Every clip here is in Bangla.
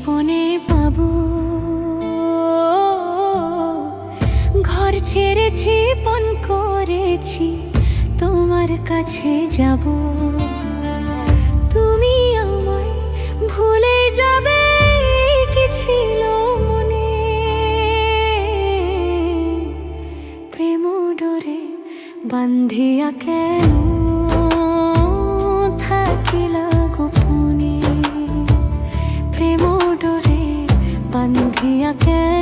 জীবনে পাব। ঘর ছেড়েছি পণ করেছি, তোমার কাছে যাব। তুমি আমায় ভুলে যাবে, কি ছিল মনে। প্রেম ডরে বান্ধিয়া কেন থাকিলা? again.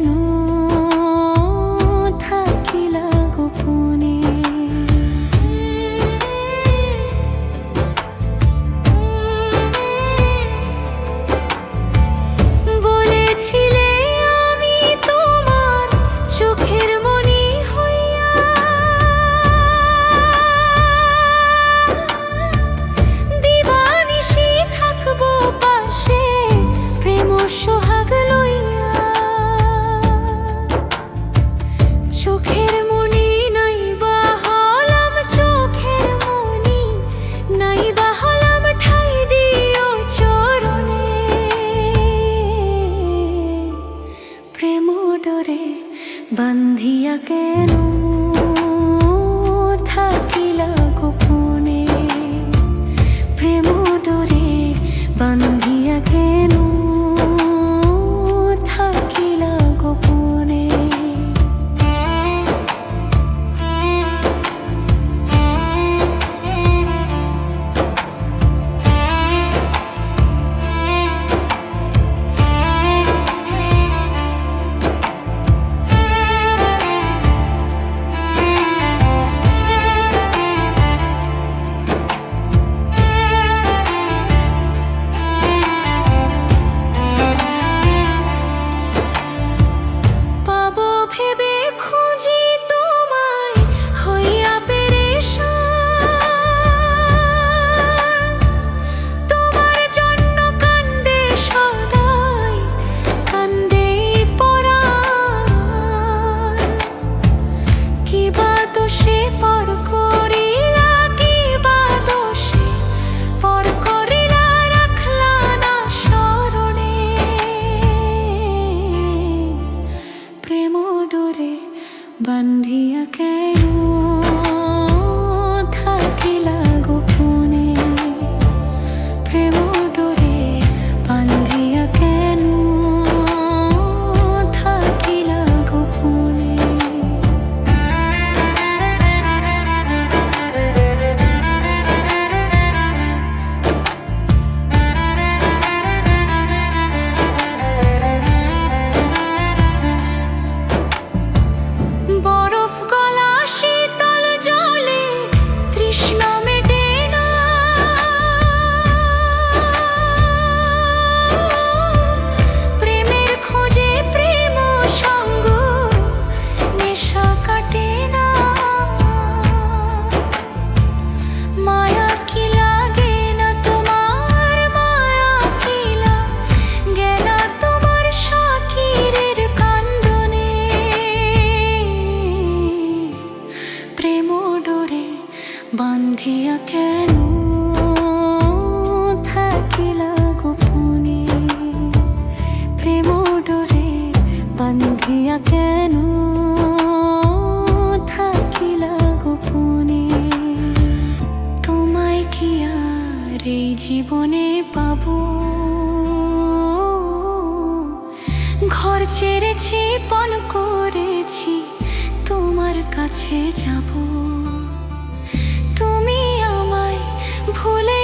কি বা তো সে পর কেন থাকিলা গোপনে? প্রেম ডরে বান্ধিয়া কেন থাকিলা গোপনে? তোমায় কি জীবনে ঘর ছেড়েছি পন করেছি, তোমার কাছে যাব। भूले